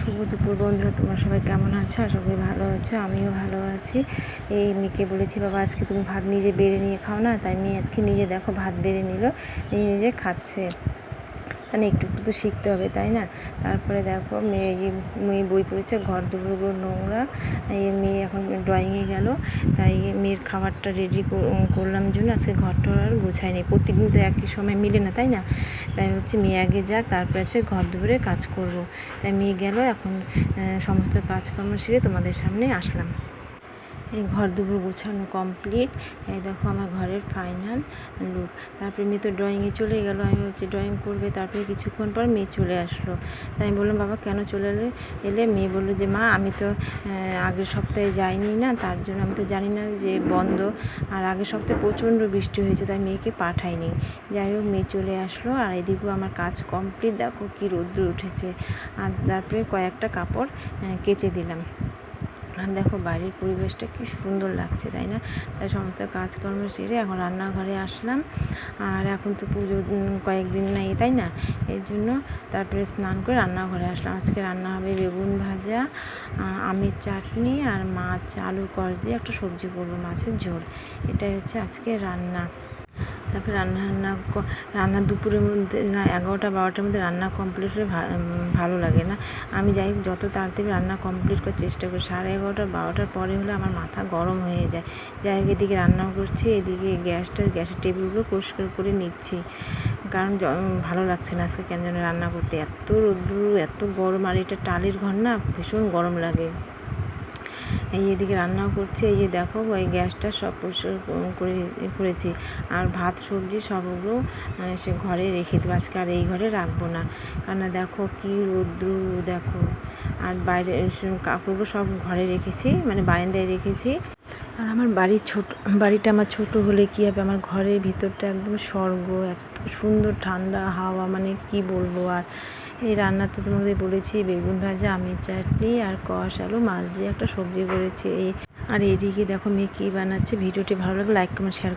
শুভ দুপুর বন্ধুরা, তোমরা সবাই কেমন আছো? আশা করি ভালো আছো, আমিও ভালো আছি। এই মেয়েকে বলেছি, বাবা, আজকে তুমি ভাত নিজে বেড়ে নিয়ে খাও না? তাই মেয়ে আজকে নিজে দেখো ভাত বেড়ে নিল নিজে নিজে খাচ্ছে। মানে একটু একটু তো শিখতে হবে, তাই না? তারপরে দেখো মেয়ে যে মেয়ে বই পড়েছে, ঘর দুপুরগুলো নোংরা, এই মেয়ে এখন ড্রয়িংয়ে গেল, তাই মেয়ের খাবারটা রেডি করলাম জন্য, আজকে ঘরটা আর গোছায়নি প্রত্যেকদিন তো একই সময় মিলে না, তাই না? তাই হচ্ছে মেয়ে আগে যাক তারপরে হচ্ছে ঘর দুপুরে কাজ করব। তাই মেয়ে গেল, এখন সমস্ত কাজকর্ম সেরে তোমাদের সামনে আসলাম। এই ঘর দুপুর গোছানো কমপ্লিট এই দেখো আমার ঘরের ফাইনাল লুক তারপরে মেয়ে তো ড্রয়িংয়ে চলে গেল। আমি ভাবছি ড্রয়িং করবে, তারপরে কিছুক্ষণ পর মেয়ে চলে আসলো। তাই আমি বললাম, বাবা, কেন চলে এলে এলে মেয়ে বলল যে, মা, আমি তো আগের সপ্তাহে যাইনি না, তার জন্য আমি তো জানি না যে বন্ধ। আর আগের সপ্তাহে প্রচণ্ড বৃষ্টি হয়েছে, তাই মেয়েকে পাঠাইনি। যাই হোক, মেয়ে চলে আসলো। আর এদিকেও আমার কাজ কমপ্লিট দেখো কি রোদ্র উঠেছে। আর তারপরে কয়েকটা কাপড় কেচে দিলাম। আর দেখো বাড়ির পরিবেশটা কি সুন্দর লাগছে, তাই না? তাই সমস্ত কাজকর্ম সেরে এখন রান্নাঘরে আসলাম। আর এখন তো পুজো কয়েকদিন নাই, তাই না? এই জন্য তারপরে স্নান করে রান্নাঘরে আসলাম। আজকে রান্না হবে বেগুন ভাজা আমের চাটনি আর মাছ আলু কষ দিয়ে একটা সবজি করব, মাছের ঝোল। এটাই হচ্ছে আজকে রান্না। তারপরে রান্না রান্না রান্না দুপুরের মধ্যে না এগারোটা, বারোটার মধ্যে রান্না কমপ্লিট হলে ভালো লাগে না। আমি যাই যত তাড়াতাড়ি রান্না কমপ্লিট করার চেষ্টা করি, সাড়ে এগারোটা, বারোটার পরে হলে আমার মাথা গরম হয়ে যায়। যাই হোক, এদিকে রান্না করছি, এদিকে গ্যাসটা, গ্যাসের টেবিলগুলো পরিষ্কার করে নিচ্ছি। কারণ ভালো লাগছে না আজকে কেন যেন রান্না করতে। এত রোদ্দুর, এত গরম, আর এটা টালির ঘর না, ভীষণ গরম লাগে। এই এদিকে রান্নাও করছি, এই যে দেখো ওই গ্যাসটা সব পরিষ্কার করে করেছি। আর ভাত, সবজি সবগুলো সে ঘরে রেখে দেবো। আজকে আর এই ঘরে রাখব না। কারণ দেখো কি রৌদ্র, দেখো। আর বাইরে কাপড়গুলো সব ঘরে রেখেছি মানে বারান্দায় রেখেছি। আর আমার বাড়ি ছোট, বাড়িটা আমার ছোট হলে কী হবে? আমার ঘরের ভিতরটা একদম স্বর্গ, এত সুন্দর ঠান্ডা হাওয়া মানে কি বলব আর। এই রান্না তো তোমাদের বলেছি, বেগুন ভাজা, আমের চাটনি আর কষ, আলু, মাছ দিয়ে একটা সবজি করেছি। এই আর এদিকে দেখো মেয়ে কী বানাচ্ছে, ভিডিওটি ভালো লাগলে লাইক কমেন্ট শেয়ার